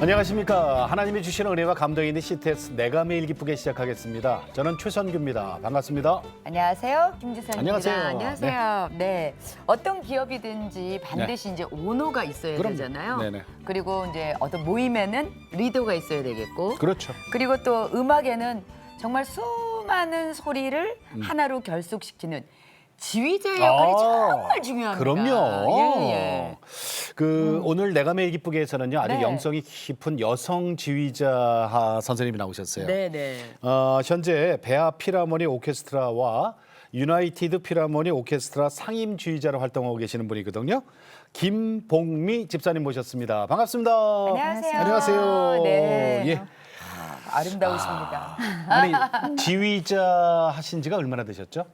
안녕하십니까. 하나님이 주신 은혜와 감동이 있는 CTS 내가 매일 기쁘게 시작하겠습니다. 저는 최선규입니다. 반갑습니다. 안녕하세요. 김지선입니다. 안녕하세요. 안녕하세요. 네. 어떤 기업이든지 반드시 이제 오너가 있어야 그럼요. 되잖아요. 네네. 그리고 이제 어떤 모임에는 리더가 있어야 되겠고 그렇죠. 그리고 또 음악에는 정말 수많은 소리를 음. 하나로 결속시키는 지휘자의 역할이 아, 정말 중요합니다. 그럼요. 예, 예. 그 오늘 내가 매일 기쁘게에서는요 아주 네. 영성이 깊은 여성 지휘자 선생님이 나오셨어요. 네, 네. 어, 현재 베아 피라모니 오케스트라와 유나이티드 피라모니 오케스트라 상임 지휘자로 활동하고 계시는 분이거든요. 김봉미 집사님 모셨습니다. 반갑습니다. 안녕하세요. 안녕하세요. 네. 예. 아, 아름다우십니다. 아니 지휘자 하신 지가 얼마나 되셨죠?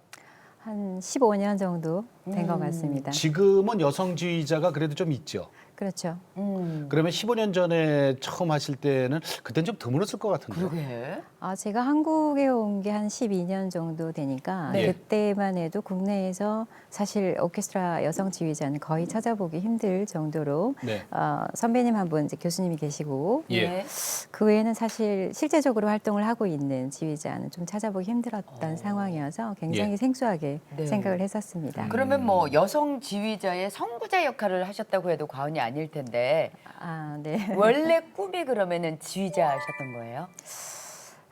한 15년 정도 된것 음. 같습니다. 지금은 여성 지휘자가 그래도 좀 있죠. 그렇죠. 음. 그러면 15년 전에 처음 하실 때는 그땐 좀 드물었을 것 같은데. 그러게. 아, 제가 한국에 온 게 한 12년 정도 되니까 네. 그때만 해도 국내에서 사실 오케스트라 여성 지휘자는 거의 찾아보기 힘들 정도로 네. 어, 선배님 한 분 이제 교수님이 계시고 예. 네. 그 외에는 사실 실제적으로 활동을 하고 있는 지휘자는 좀 찾아보기 힘들었던 어. 상황이어서 굉장히 예. 생소하게 네. 생각을 했었습니다. 그러면 뭐 여성 지휘자의 선구자 역할을 하셨다고 해도 과언이 아닐 텐데 아, 네. 원래 꿈이 그러면은 지휘자셨던 거예요?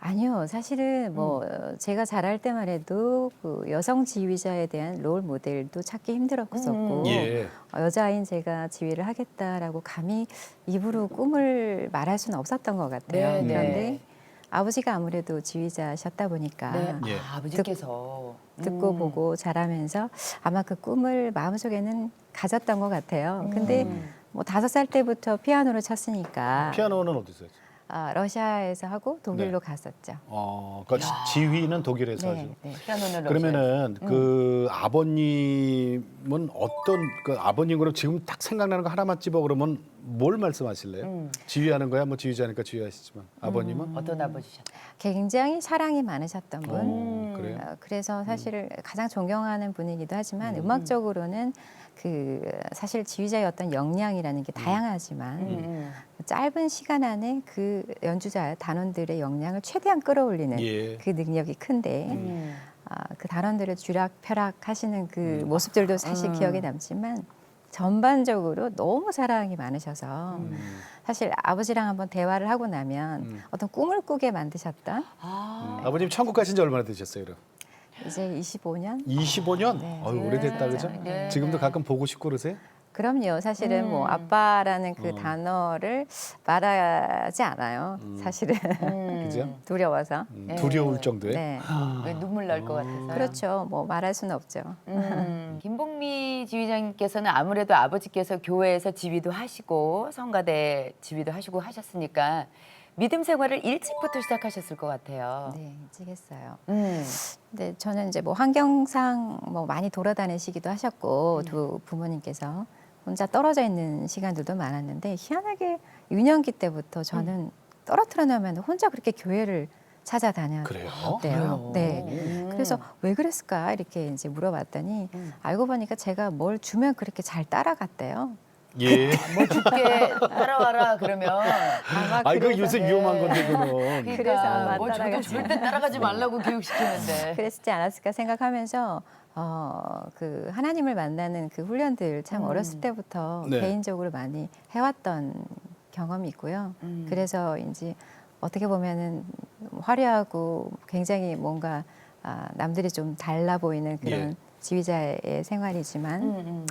아니요, 사실은 뭐 어, 제가 자랄 때만 해도 그 여성 지휘자에 대한 롤 모델도 찾기 힘들었었고 음. 예. 어, 여자인 제가 지휘를 하겠다라고 감히 입으로 꿈을 말할 수는 없었던 것 같아요. 네, 그런데 네. 아버지가 아무래도 지휘자셨다 보니까 네. 예. 아, 아버지께서 듣고 음. 보고 자라면서 아마 그 꿈을 마음속에는 가졌던 것 같아요. 근데 음. 뭐 다섯 살 때부터 피아노를 쳤으니까 피아노는 어디서 했죠? 아, 러시아에서 하고 독일로 네. 갔었죠. 어, 그 지휘는 독일에서. 네, 네. 피아노는 그러면은 음. 그 아버님은 어떤 그 아버님 그럼 지금 딱 생각나는 거 하나만 집어 그러면 뭘 말씀하실래요? 음. 지휘하는 거야 뭐 지휘자니까 지휘하시지만 아버님은 어떤 아버지셨나요? 굉장히 사랑이 많으셨던 분. 어, 그래요? 어, 그래서 사실 가장 존경하는 분이기도 하지만 음. 음. 악적으로는 그 사실 지휘자의 어떤 역량이라는 게 다양하지만 음. 짧은 시간 안에 그 연주자 단원들의 역량을 최대한 끌어올리는 예. 그 능력이 큰데 음. 아, 그 단원들을 쥐락펴락 하시는 그 음. 모습들도 사실 음. 기억에 남지만 전반적으로 너무 사랑이 많으셔서 음. 사실 아버지랑 한번 대화를 하고 나면 음. 어떤 꿈을 꾸게 만드셨던 아. 아버님 천국 가신 지 얼마나 되셨어요, 그럼? 이제 25년 25년? 네. 어유 오래됐다 그죠? 네, 지금도 네. 가끔 보고 싶고 그러세요? 그럼요. 사실은 뭐 음. 아빠라는 그 어. 단어를 말하지 않아요. 음. 사실은 음. 그죠? 두려워서. 음, 네. 두려울 정도의 네. 왜 눈물 날 것 같아서. 그렇죠. 뭐 말할 수는 없죠. 음, 김봉미 지휘장님께서는 아무래도 아버지께서 교회에서 지휘도 하시고 성가대 지휘도 하시고 하셨으니까 믿음 생활을 일찍부터 시작하셨을 것 같아요. 네, 일찍 했어요. 음. 근데 저는 이제 뭐 환경상 뭐 많이 돌아다니시기도 하셨고 음. 두 부모님께서 혼자 떨어져 있는 시간들도 많았는데 희한하게 유년기 때부터 저는 떨어뜨려 놓으면 혼자 그렇게 교회를 찾아다녔대요. 그래요? 네. 음. 그래서 왜 그랬을까 이렇게 이제 물어봤더니 음. 알고 보니까 제가 뭘 주면 그렇게 잘 따라갔대요. 예. 뭐 줄게 따라와라 그러면 아마 아 이거 그래서- 요새 네. 위험한 건데 그거는. 그러니까 그래서 아마 뭐 따라가지. 절대 따라가지 말라고 교육시키는데. 그랬지 않았을까 생각하면서 어, 그 하나님을 만나는 그 훈련들 참 음. 어렸을 때부터 네. 개인적으로 많이 해왔던 경험이 있고요. 음. 그래서 이제 어떻게 보면은 화려하고 굉장히 뭔가 아, 남들이 좀 달라 보이는 그런 예. 지휘자의 생활이지만 음, 음.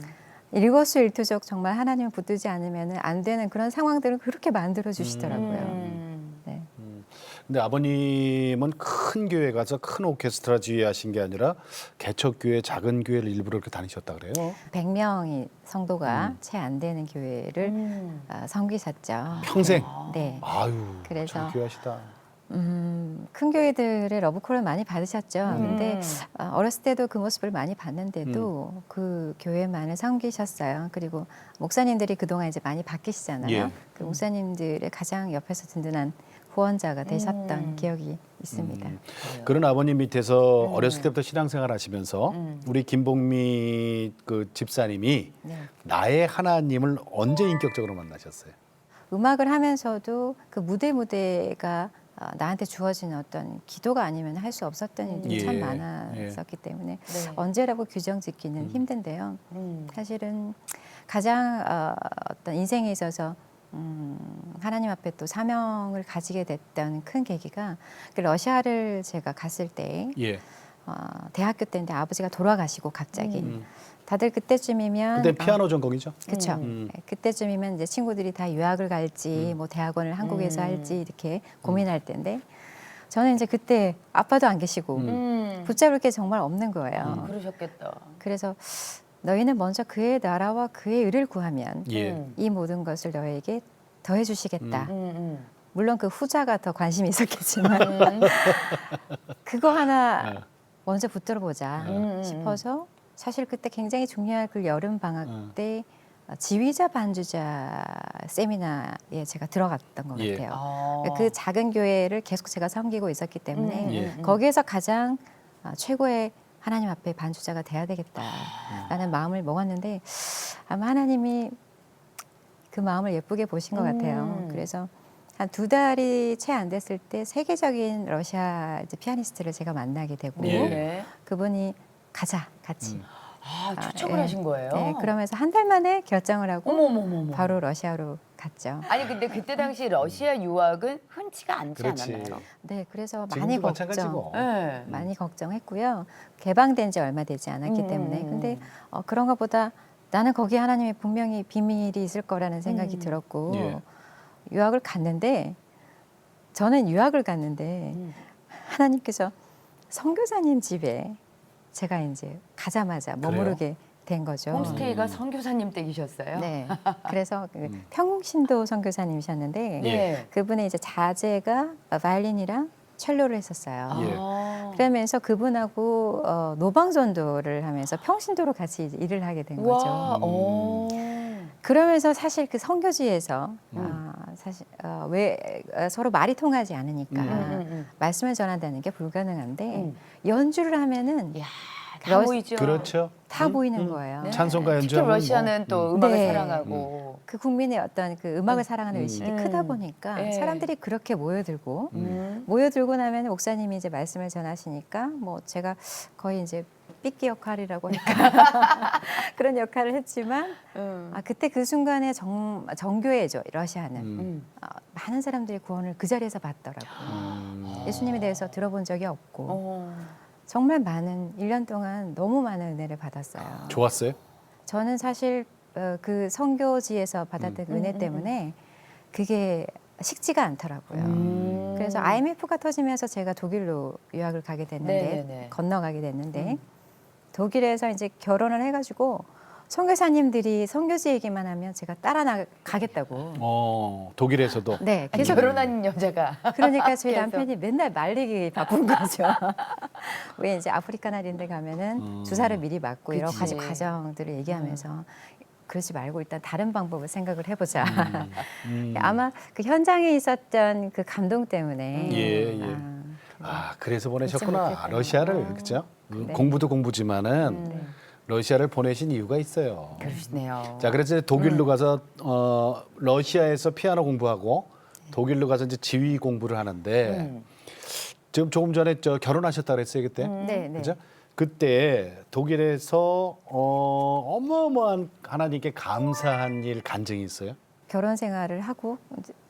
일거수일투족 정말 하나님을 붙들지 않으면 안 되는 그런 상황들을 그렇게 만들어 주시더라고요. 음. 네. 근데 아버님은 큰 교회 가서 큰 오케스트라 지휘하신 게 아니라 개척교회 작은 교회를 일부러 이렇게 다니셨다 그래요. 100명이 성도가 음. 채안 되는 교회를 음. 어, 섬기셨죠. 평생. 네. 아유, 그래서- 참 귀하시다. 음, 큰 교회들의 러브콜을 많이 받으셨죠. 음. 근데 어, 어렸을 때도 그 모습을 많이 봤는데도 음. 그 교회만을 섬기셨어요. 그리고 목사님들이 그동안 이제 많이 바뀌시잖아요. 예. 그 목사님들의 가장 옆에서 든든한 후원자가 되셨던 음. 기억이 있습니다. 음. 그런 아버님 밑에서 음. 어렸을 때부터 신앙생활 하시면서 음. 우리 김복미 그 집사님이 네. 나의 하나님을 언제 인격적으로 만나셨어요? 음악을 하면서도 그 무대 무대가 어, 나한테 주어진 어떤 기도가 아니면 할 수 없었던 일들이 예, 참 많았었기 때문에 네. 언제라고 규정 짓기는 음. 힘든데요. 음. 사실은 가장 어, 어떤 인생에 있어서 음, 하나님 앞에 또 사명을 가지게 됐던 큰 계기가 그 러시아를 제가 갔을 때 예. 어, 대학교 때인데 아버지가 돌아가시고 갑자기 음. 다들 그때쯤이면 그때 피아노 전공이죠? 그렇죠. 음. 그때쯤이면 이제 친구들이 다 유학을 갈지 음. 뭐 대학원을 한국에서 음. 할지 이렇게 고민할 때인데 저는 이제 그때 아빠도 안 계시고 음. 음. 붙잡을 게 정말 없는 거예요. 음. 그러셨겠다. 그래서 너희는 먼저 그의 나라와 그의 의를 구하면 예. 음. 이 모든 것을 너에게 더해 주시겠다. 음, 물론 그 후자가 더 관심이 있었겠지만 음. 음. 그거 하나 아, 먼저 붙들어 보자 음. 싶어서 사실 그때 굉장히 중요한 그 여름 방학 음. 때 지휘자 반주자 세미나에 제가 들어갔던 것 예. 같아요. 아. 그 작은 교회를 계속 제가 섬기고 있었기 때문에 음, 예. 음, 음. 거기에서 가장 아, 최고의 하나님 앞에 반주자가 돼야 되겠다라는 마음을 먹었는데 아마 하나님이 그 마음을 예쁘게 보신 것 같아요. 음. 그래서 한 두 달이 채 안 됐을 때 세계적인 러시아 이제 피아니스트를 제가 만나게 되고 예. 네. 그분이 가자 같이. 음. 아, 추천을 아, 예. 하신 거예요? 네, 그러면서 한 달 만에 결정을 하고 어머머머머. 바로 러시아로 갔죠. 아니 근데 그때 당시 러시아 유학은 흔치가 않지 그렇지. 않았나요? 네, 그래서 지금도 많이 마찬가지고. 걱정. 네. 많이 걱정했고요. 개방된 지 얼마 되지 않았기 음, 때문에. 음, 근데 음. 어, 그런 것보다 나는 거기에 하나님의 분명히 비밀이 있을 거라는 생각이 음. 들었고 예. 유학을 갔는데 저는 유학을 갔는데 음. 하나님께서 선교사님 집에 제가 이제 가자마자 머무르게 된 거죠. 홈스테이가 선교사님 댁이셨어요? 네. 그래서 그 음. 평신도 선교사님이셨는데 네. 그분의 이제 자제가 바이올린이랑 첼로를 했었어요. 예. 아. 그러면서 그분하고 어, 노방전도를 하면서 평신도로 같이 일을 하게 된 거죠. 와, 음. 어. 그러면서 사실 그 선교지에서 음. 아, 사실 어, 왜 어, 서로 말이 통하지 않으니까 음. 음, 음, 말씀을 전한다는 게 불가능한데 음. 연주를 하면은 이야, 다 러- 보이죠. 그렇죠. 다 음, 보이는 음. 거예요. 네. 찬송가 특히 연주하면 러시아는 뭐, 또 음. 음악을 네. 사랑하고. 그 국민의 어떤 그 음악을 음. 사랑하는 음. 의식이 음. 크다 보니까 네. 사람들이 그렇게 모여들고 음. 모여들고 나면 목사님이 이제 말씀을 전하시니까 뭐 제가 거의 이제 삐끼 역할이라고 할까 그런 역할을 했지만 음. 아 그때 그 순간에 정 정교회죠 러시아는 음. 음. 어, 많은 사람들이 구원을 그 자리에서 받더라고요. 음. 예수님에 대해서 들어본 적이 없고 어. 정말 많은 1년 동안 너무 많은 은혜를 받았어요. 좋았어요? 저는 사실 어, 그 선교지에서 받았던 음. 은혜 음, 음, 때문에 그게 식지가 않더라고요. 음. 그래서 IMF가 터지면서 제가 독일로 유학을 가게 됐는데 네네네. 건너가게 됐는데 음. 독일에서 이제 결혼을 해가지고 선교사님들이 선교지 얘기만 하면 제가 따라 나가겠다고. 어, 독일에서도. 네, 계속 결혼한 여자가 그러니까 저희 그래서. 남편이 맨날 말리기 바쁜 거죠. 왜 이제 아프리카 나리인데 가면은 음. 주사를 미리 맞고 여러 그치. 가지 과정들을 얘기하면서 그러지 말고 일단 다른 방법을 생각을 해보자. 음. 아마 그 현장에 있었던 그 감동 때문에 예, 예. 아, 아, 그래서 보내셨구나. 러시아를 아. 그죠? 음, 네. 공부도 공부지만은 음. 러시아를 보내신 이유가 있어요. 그러시네요. 자, 그래서 이제 독일로 가서 어, 러시아에서 피아노 공부하고 독일로 가서 이제 지휘 공부를 하는데 음. 지금 조금 전에 저 결혼하셨다 그랬어요 그때, 음. 네, 네. 그죠? 그때 독일에서 어, 어마어마한 하나님께 감사한 일 간증이 있어요. 결혼 생활을 하고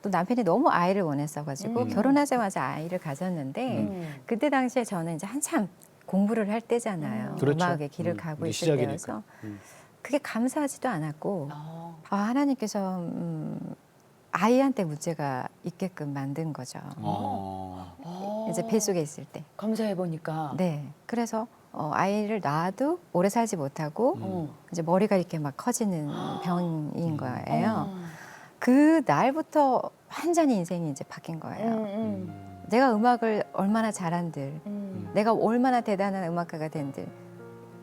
또 남편이 너무 아이를 원했어가지고 음. 결혼하자마자 아이를 가졌는데 음. 그때 당시에 저는 이제 한참 공부를 할 때잖아요. 음. 그렇죠. 음악의 길을 음, 가고 있을 시작이니까. 때여서 음. 그게 감사하지도 않았고 어. 아, 하나님께서 음, 아이한테 문제가 있게끔 만든 거죠. 어. 어. 이제 뱃속에 있을 때. 감사해 보니까. 네. 그래서 어, 아이를 낳아도 오래 살지 못하고 음. 어. 이제 머리가 이렇게 막 커지는 병인 거예요. 어. 그 날부터 완전히 인생이 이제 바뀐 거예요. 음, 음. 음. 내가 음악을 얼마나 잘한들, 음. 내가 얼마나 대단한 음악가가 된들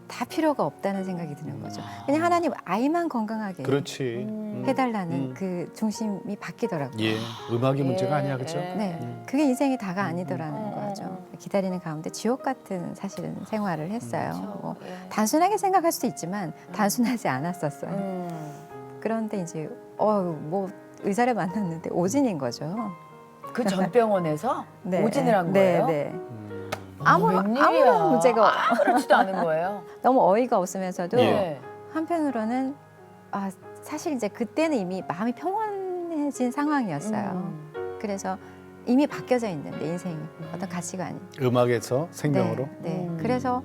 다 필요가 없다는 생각이 드는 거죠. 그냥 하나님 아이만 건강하게 그렇지. 음. 해달라는 음. 그 중심이 바뀌더라고요. 예, 음악이 문제가 예, 아니야, 그렇죠? 예. 네, 음. 그게 인생이 다가 아니더라는 음, 음, 거죠. 음. 기다리는 가운데 지옥 같은 사실은 생활을 했어요. 그렇죠. 뭐 예. 단순하게 생각할 수도 있지만 단순하지 않았었어요. 음. 그런데 이제 어뭐 의사를 만났는데 오진인 거죠. 그 전병원에서 네. 오진을 한 네, 거예요? 네. 음. 아무 웬일이야. 아무런 문제가 아무렇지도 않은 거예요. 너무 어이가 없으면서도 예. 네. 한편으로는 아 사실 이제 그때는 이미 마음이 평온해진 상황이었어요. 음. 그래서 이미 바뀌어져 있는 내 인생이 어떤 가치관이. 음악에서 생명으로. 네. 네. 음. 그래서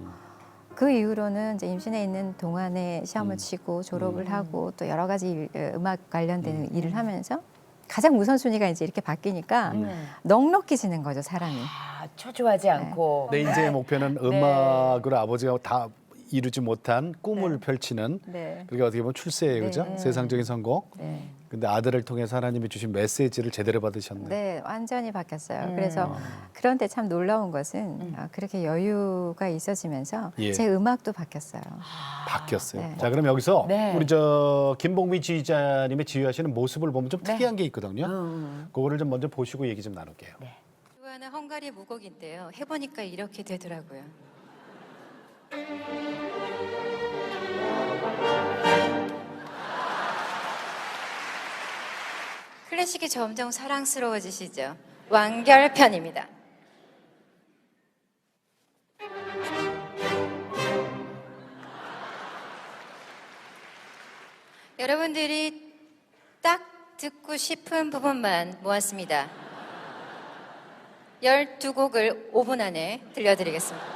그 이후로는 이제 임신해 있는 동안에 시험을 음. 치고 졸업을 음. 하고 또 여러 가지 일, 어, 음악 관련된 일을 하면서 가장 우선순위가 이제 이렇게 바뀌니까 음. 넉넉해지는 거죠 사람이. 아, 초조하지 않고. 내 인생의 목표는 네. 음악으로 아버지가 다 이루지 못한 꿈을 네. 펼치는 네. 그러니까 어떻게 보면 출세예요, 네. 그죠? 네. 세상적인 성공. 네. 근데 아들을 통해서 하나님이 주신 메시지를 제대로 받으셨네. 네, 완전히 바뀌었어요. 음. 그래서 그런데 참 놀라운 것은 음. 아, 그렇게 여유가 있어지면서 예. 제 음악도 바뀌었어요. 바뀌었어요. 네. 자, 그럼 여기서 네. 우리 저 김봉미 지휘자님의 지휘하시는 모습을 보면 좀 네. 특이한 게 있거든요. 음. 그거를 좀 먼저 보시고 얘기 좀 나눌게요. 좋아하는 헝가리 무곡인데요. 해보니까 이렇게 되더라고요. 클래식이 점점 사랑스러워지시죠. 완결편입니다. 여러분들이 딱 듣고 싶은 부분만 모았습니다. 12곡을 5분 안에 들려드리겠습니다.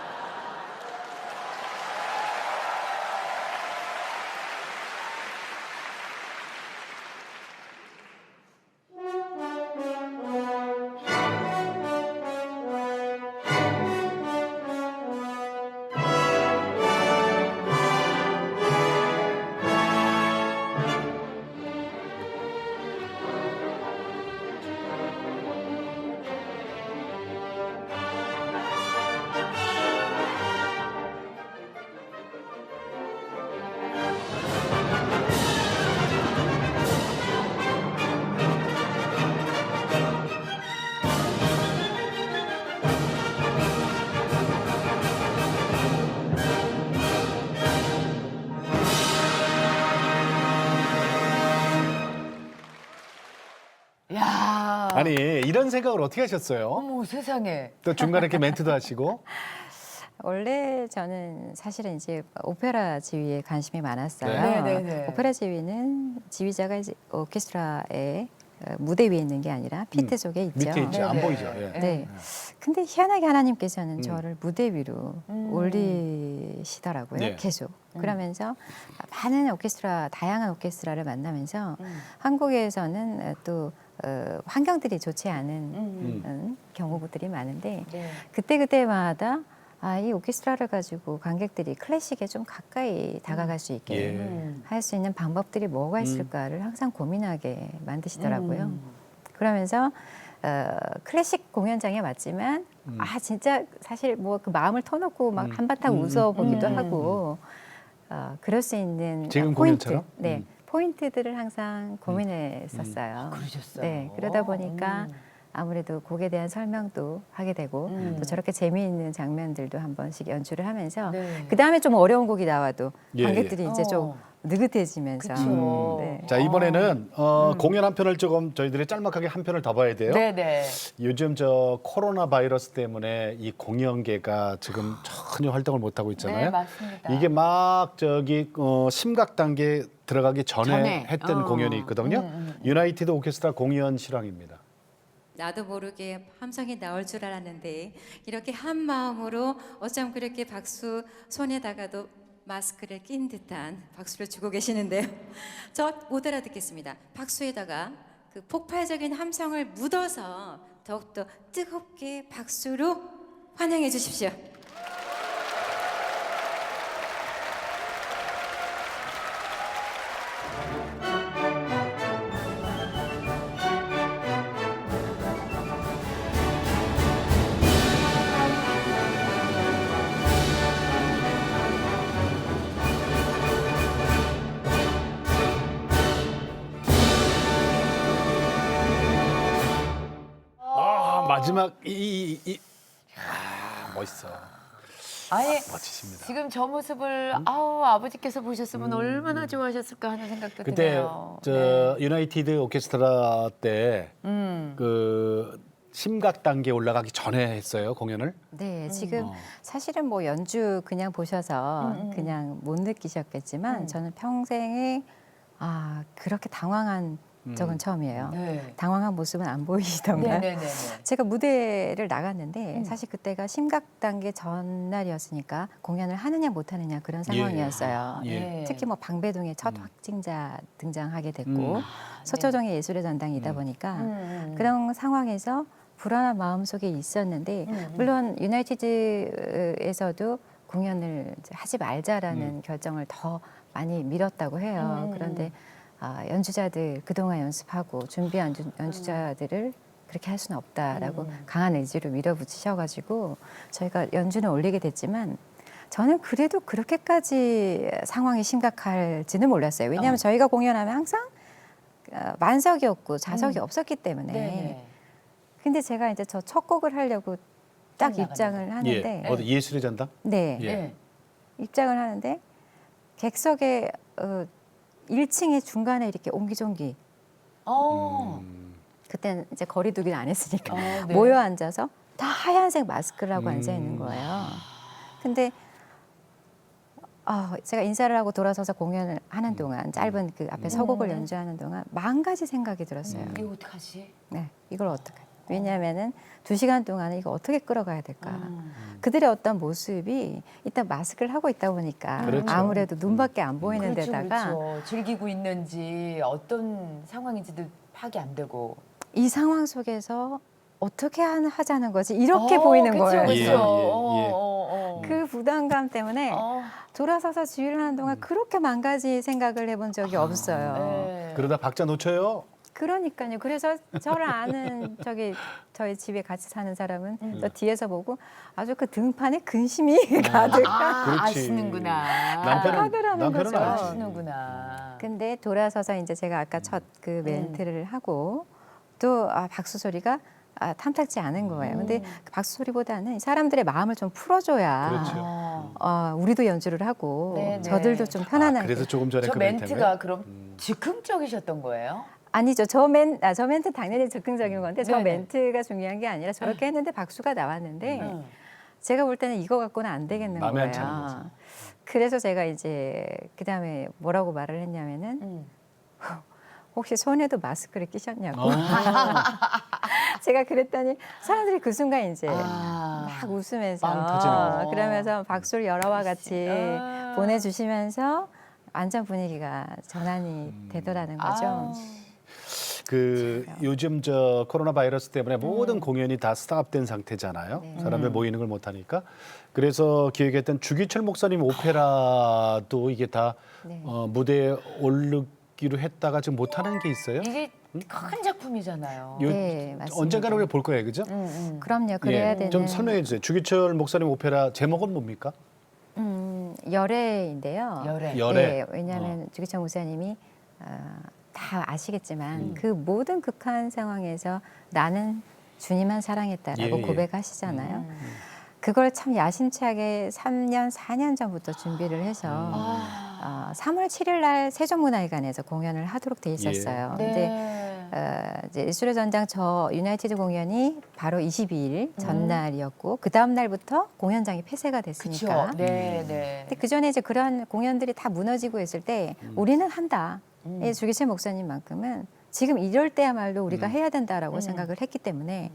아니 이런 생각을 어떻게 하셨어요? 어머 세상에. 또 중간에 이렇게 멘트도 하시고 원래 저는 사실은 이제 오페라 지휘에 관심이 많았어요. 네. 네, 네, 네. 오페라 지휘는 지휘자가 이제 오케스트라의 어, 무대 위에 있는 게 아니라 피트 음, 속에 있죠. 밑에 있죠. 안 네, 네. 보이죠. 예. 네. 근데 희한하게 하나님께서는 음. 저를 무대 위로 음. 올리시더라고요. 네. 계속. 음. 그러면서 많은 오케스트라, 다양한 오케스트라를 만나면서 음. 한국에서는 어, 또 어, 환경들이 좋지 않은 음. 음, 경우들이 많은데 네. 그때 그때마다 아, 이 오케스트라를 가지고 관객들이 클래식에 좀 가까이 다가갈 수 있게 예. 음. 할수 있는 방법들이 뭐가 있을까를 항상 고민하게 만드시더라고요. 음. 그러면서 어, 클래식 공연장에 왔지만 음. 아 진짜 사실 뭐 그 마음을 터놓고 막 음. 한바탕 음, 웃어 보기도 음. 하고 어, 그럴 수 있는 지금 포인트, 공연처럼? 네 음. 포인트들을 항상 고민했었어요. 그러셨어요. 네, 그러다 보니까 음. 아무래도 곡에 대한 설명도 하게 되고 음. 또 저렇게 재미있는 장면들도 한 번씩 연출을 하면서 네. 그 다음에 좀 어려운 곡이 나와도 예, 관객들이 이제 좀 어. 느긋해지면서 그쵸. 네. 자 이번에는 어, 음. 공연 한 편을 조금 저희들이 짤막하게 한 편을 더 봐야 돼요. 네네. 요즘 저 코로나 바이러스 때문에 이 공연계가 지금 전혀 활동을 못 하고 있잖아요. 네 맞습니다. 이게 막 저기 어, 심각 단계 들어가기 전에, 전에. 했던 어. 공연이 있거든요. 음, 음, 음. 유나이티드 오케스트라 공연 실황입니다. 나도 모르게 함성이 나올 줄 알았는데 이렇게 한 마음으로 어쩜 그렇게 박수 손에다가도 마스크를 낀 듯한 박수를 주고 계시는데요. 저 못 알아듣겠습니다. 박수에다가 그 폭발적인 함성을 묻어서 더욱더 뜨겁게 박수로 환영해 주십시오. 마지막 이, 이, 이, 아, 멋있어. 아예 멋지십니다. 지금 저 모습을 아우 아버지께서 보셨으면 얼마나 좋아하셨을까 하는 생각도 그때 드네요. 저 유나이티드 오케스트라 때 음. 그 심각 단계 올라가기 전에 했어요 공연을. 네, 지금 어. 사실은 뭐 연주 그냥 보셔서 음, 음. 그냥 못 느끼셨겠지만 음. 저는 평생에 아 그렇게 당황한 적은 음. 처음이에요. 네. 당황한 모습은 안 보이시던가. 네네 네. 제가 무대를 나갔는데 음. 사실 그때가 심각 단계 전날이었으니까 공연을 하느냐 못 하느냐 그런 상황이었어요. 예. 네. 특히 뭐 방배동에 첫 음. 확진자 등장하게 됐고 음. 서초동의 예술의 전당이다 음. 보니까 음, 음. 그런 상황에서 불안한 마음 속에 있었는데 음, 음. 물론 유나이티드에서도 공연을 하지 말자라는 음. 결정을 더 많이 미뤘다고 해요. 음, 음, 그런데 아, 연주자들 그동안 연습하고 준비한 연주, 연주자들을 그렇게 할 수는 없다라고 음. 강한 의지로 밀어붙이셔가지고 저희가 연주는 올리게 됐지만 저는 그래도 그렇게까지 상황이 심각할지는 몰랐어요. 왜냐하면 어. 저희가 공연하면 항상 어, 만석이었고 좌석이 음. 없었기 때문에 네네. 근데 제가 이제 저 첫 곡을 하려고 딱. 입장을 하는데 예. 어디 예술의 전당? 네 예. 네. 입장을 하는데 객석에 어, 1층에 중간에 이렇게 옹기종기 어. 음. 그때는 이제 거리두기를 안 했으니까 어, 네. 모여 앉아서 다 하얀색 마스크를 하고 음. 앉아 있는 거예요. 근데 아, 제가 인사를 하고 돌아서서 공연을 하는 동안 짧은 그 앞에 서곡을 음. 연주하는 동안 만 가지 생각이 들었어요. 음. 이거 어떡하지? 네, 이걸 어떻게? 왜냐하면은 두 시간 동안은 이거 어떻게 끌어가야 될까? 음. 그들의 어떤 모습이 일단 마스크를 하고 있다 보니까 그렇죠. 아무래도 눈밖에 안 보이는 그렇죠, 데다가 그렇죠. 즐기고 있는지 어떤 상황인지도 파악이 안 되고 이 상황 속에서 어떻게 하- 하자는 거지 이렇게 어, 보이는 그쵸, 거예요. 그쵸. 예, 예, 어, 예. 어, 어. 그 부담감 때문에 어, 돌아서서 지휘를 하는 동안 그렇게 만 가지 생각을 해본 적이 없어요. 네. 그러다 박자 놓쳐요. 그러니까요. 그래서 저를 아는 저기 저희 집에 같이 사는 사람은 음. 저 뒤에서 보고 아주 그 등판에 근심이 가득. 아, 그렇지. 아시는구나. 남편은 하더라는 남편은 거죠. 알지. 아시는구나. 근데 돌아서서 이제 제가 아까 첫 그 멘트를 하고 또 아, 박수 소리가 아, 탐탁지 않은 거예요. 근데 음. 그 박수 소리보다는 사람들의 마음을 좀 풀어줘야 그렇죠. 어. 어, 우리도 연주를 하고 네, 네. 저들도 좀 아, 편안하게. 그래서 조금 전에 저 그 멘트 멘트가 그럼 음. 즉흥적이셨던 거예요? 아니죠. 저 멘, 아, 저 멘트 당연히 즉흥적인 건데 저 네네. 멘트가 중요한 게 아니라 저렇게 했는데 박수가 나왔는데 응. 제가 볼 때는 이거 갖고는 안 되겠는 마음에 안 거예요. 거지. 그래서 제가 이제 그 다음에 뭐라고 말을 했냐면은 응. 혹시 손에도 마스크를 끼셨냐고. 어. 제가 그랬더니 사람들이 그 순간 이제 아. 막 웃으면서 거죠. 그러면서 박수를 여러와 같이 아. 보내주시면서 완전 분위기가 전환이 음. 되더라는 아. 거죠. 그 요즘 저 코로나 바이러스 때문에 모든 공연이 다 스탑된 상태잖아요. 네. 사람들 모이는 걸 못 하니까. 그래서 기획했던 주기철 목사님 오페라도 이게 다 네. 어, 무대에 오르기로 했다가 지금 못 하는 게 있어요. 이게 큰 작품이잖아요. 요- 네, 맞습니다. 언젠가는 우리가 볼 거예요, 그죠? 응, 응. 그럼요. 그래야 예, 되는 좀 설명해 주세요. 주기철 목사님 오페라 제목은 뭡니까? 음, 열애인데요. 열애. 열애. 네, 왜냐하면 주기철 목사님이 어, 다 아시겠지만 음. 그 모든 극한 상황에서 나는 주님만 사랑했다라고 예, 예. 고백하시잖아요. 음. 그걸 참 야심차게 3년, 4년 전부터 준비를 해서 아. 어, 3월 7일 날 세종문화회관에서 공연을 하도록 돼 있었어요. 네. 근데 어, 이제 예술의 전당 저 유나이티드 공연이 바로 22일 전날이었고 그 다음 날부터 공연장이 폐쇄가 됐으니까. 그렇죠. 네, 네. 근데 그 전에 이제 그런 공연들이 다 무너지고 있을 때 우리는 한다. 음. 예, 주기철 목사님만큼은 지금 이럴 때야말로 우리가 음. 해야 된다라고 음. 생각을 했기 때문에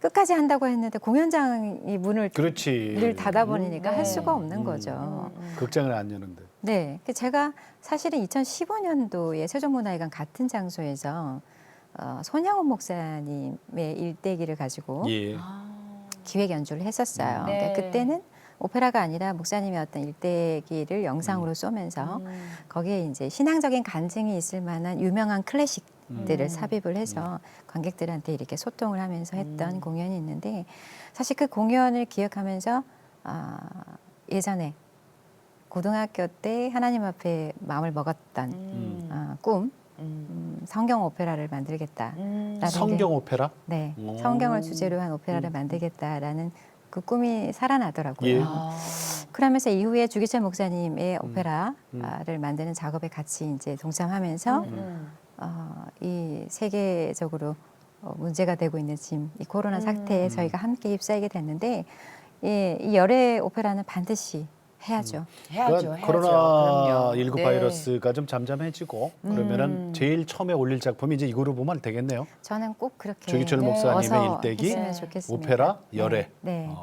끝까지 한다고 했는데 공연장이 문을 그렇지. 늘 닫아버리니까 네. 할 수가 없는 음. 거죠. 음, 음. 극장을 안 여는데. 네, 그 제가 사실은 2015년도에 세종문화회관 같은 장소에서 어, 손양원 목사님의 일대기를 가지고 예. 아. 기획 연주를 했었어요. 네. 그러니까 그때는 오페라가 아니라 목사님의 어떤 일대기를 영상으로 쏘면서 음. 거기에 이제 신앙적인 간증이 있을 만한 유명한 클래식들을 음. 삽입을 해서 관객들한테 이렇게 소통을 하면서 했던 음. 공연이 있는데 사실 그 공연을 기억하면서 아, 예전에 고등학교 때 하나님 앞에 마음을 먹었던 음. 아, 꿈 음, 성경 오페라를 만들겠다. 음. 성경 오페라? 네, 오. 성경을 주제로 한 오페라를 만들겠다라는 그 꿈이 살아나더라고요. 예. 아. 그러면서 이후에 주기철 목사님의 음. 오페라를 만드는 작업에 같이 이제 동참하면서 음. 어, 이 세계적으로 어, 문제가 되고 있는 지금 이 코로나 사태에 음. 저희가 함께 휩싸이게 됐는데 예, 이 열애 오페라는 반드시 해야죠. 해야죠. 그러니까 해야죠. 코로나 그럼요. 19 네. 바이러스가 좀 잠잠해지고 그러면은 음. 제일 처음에 올릴 작품이 이제 이거로 보면 되겠네요. 저는 꼭 그렇게 조기철 네. 목사님의 어서 일대기 했으면 네. 좋겠습니다. 오페라 열애. 네. 네. 어,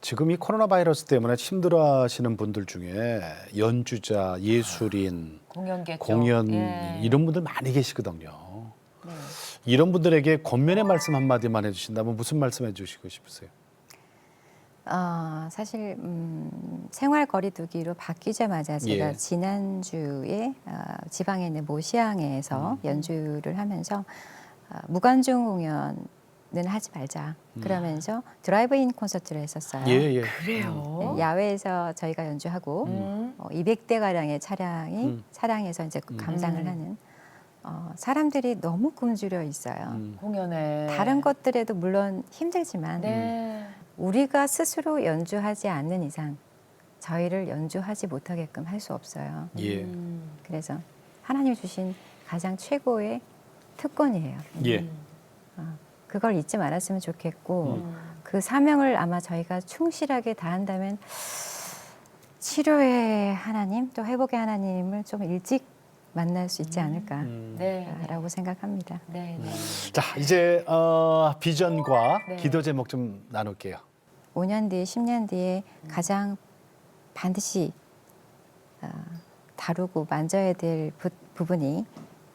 지금 이 코로나 바이러스 때문에 힘들어하시는 분들 중에 연주자, 예술인, 공연겠죠. 공연 예. 이런 분들 많이 계시거든요. 네. 이런 분들에게 권면의 말씀 한 마디만 해주신다면 무슨 말씀 해주시고 싶으세요? 어, 사실 음, 생활 거리두기로 바뀌자마자 제가 예. 지난주에 어, 지방에 있는 모시앙에서 음. 연주를 하면서 어, 무관중 공연은 하지 말자 그러면서 드라이브인 콘서트를 했었어요. 음. 예, 예. 그래요. 네, 야외에서 저희가 연주하고 음. 어, 200대 가량의 차량이 음. 차량에서 이제 음. 감상을 음. 하는 어, 사람들이 너무 굶주려 있어요. 음. 공연에 다른 것들에도 물론 힘들지만 네. 우리가 스스로 연주하지 않는 이상 저희를 연주하지 못하게끔 할 수 없어요. 예. 음. 그래서 하나님 주신 가장 최고의 특권이에요. 예. 음. 그걸 잊지 말았으면 좋겠고 음. 그 사명을 아마 저희가 충실하게 다한다면 치료의 하나님 또 회복의 하나님을 좀 일찍 만날 수 있지 않을까라고 음. 네. 생각합니다. 네. 네. 자 이제 어, 비전과 네. 기도 제목 좀 나눌게요. 5년 뒤에 10년 뒤에 가장 반드시 어, 다루고 만져야 될 부, 부분이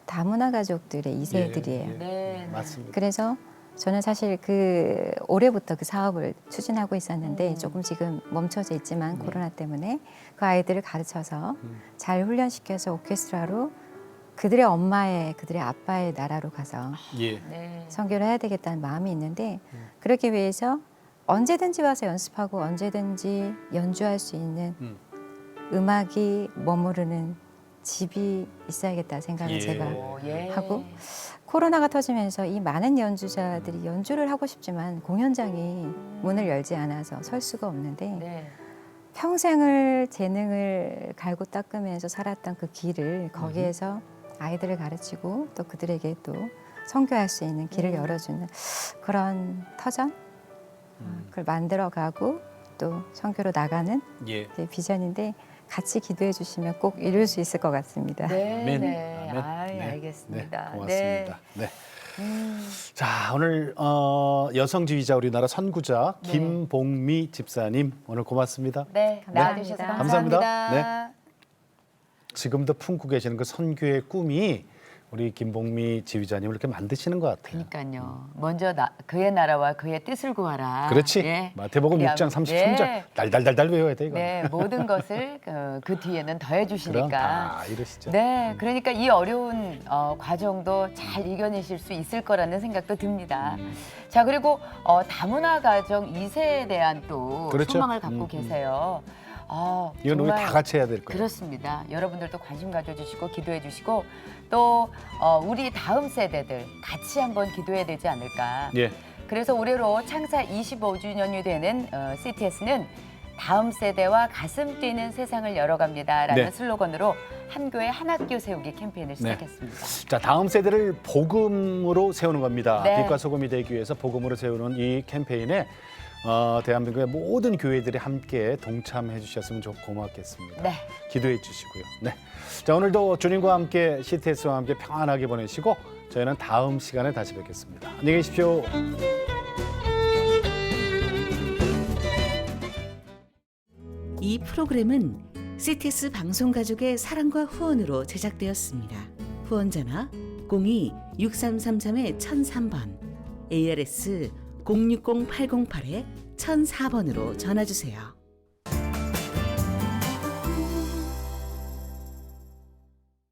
다문화 가족들의 이세들이에요 예, 예. 네. 맞습니다. 그래서 저는 사실 그 올해부터 그 사업을 추진하고 있었는데 음. 조금 지금 멈춰져 있지만 음. 코로나 때문에 그 아이들을 가르쳐서 음. 잘 훈련시켜서 오케스트라로 그들의 엄마의 그들의 아빠의 나라로 가서 예. 네. 선교를 해야 되겠다는 마음이 있는데 음. 그러기 위해서 언제든지 와서 연습하고 언제든지 연주할 수 있는 음. 음악이 머무르는 집이 있어야겠다 생각을 예. 제가 오, 예. 하고 코로나가 터지면서 이 많은 연주자들이 연주를 하고 싶지만 공연장이 문을 열지 않아서 설 수가 없는데 네. 평생을 재능을 갈고 닦으면서 살았던 그 길을 거기에서 아이들을 가르치고 또 그들에게 또 선교할 수 있는 길을 음. 열어주는 그런 터전 음. 그걸 만들어가고 또 선교로 나가는 예. 그 비전인데 같이 기도해 주시면 꼭 이룰 수 있을 것 같습니다. 네. 아멘. 네. 아멘. 아, 네. 알겠습니다. 네, 고맙습니다. 네. 음. 자 오늘 어, 여성 지휘자 우리나라 선구자 네. 김봉미 집사님 오늘 고맙습니다. 네. 감사합니다. 나와주셔서 감사합니다. 감사합니다. 지금도 품고 계시는 그 선교의 꿈이 우리 김봉미 지휘자님을 이렇게 만드시는 것 같아요. 그러니까요. 먼저 나, 그의 나라와 그의 뜻을 구하라. 그렇지. 예. 마태복음 그래야- 6장 33절 예. 달달달달 외워야 돼 이거. 네, 모든 것을 그, 그 뒤에는 더해 그럼 주시니까. 다 이러시죠. 네, 그러니까 이 어려운 어, 과정도 잘 이겨내실 수 있을 거라는 생각도 듭니다. 음. 자, 그리고 어, 다문화 가정 2세에 대한 또 그렇죠. 소망을 갖고 음, 음. 계세요. 어, 이건 우리 정말 다 같이 해야 될 거예요. 그렇습니다. 여러분들도 관심 가져주시고 기도해 주시고 또 어, 우리 다음 세대들 같이 한번 기도해야 되지 않을까. 예. 그래서 올해로 창사 25주년이 되는 어, CTS는 다음 세대와 가슴 뛰는 세상을 열어갑니다라는 네. 슬로건으로 한 교회 한 학교 세우기 캠페인을 네. 시작했습니다. 자 다음 세대를 복음으로 세우는 겁니다. 네. 빛과 소금이 되기 위해서 복음으로 세우는 이 캠페인에 어, 대한민국의 모든 교회들이 함께 동참해 주셨으면 좀 고맙겠습니다. 네. 기도해 주시고요. 네. 자 오늘도 주님과 함께 CTS와 함께 평안하게 보내시고 저희는 다음 시간에 다시 뵙겠습니다. 안녕히 계십시오. 이 프로그램은 CTS 방송 가족의 사랑과 후원으로 제작되었습니다. 후원전화 02-6333-1003번 ARS 060-808-1004번으로 전화 주세요.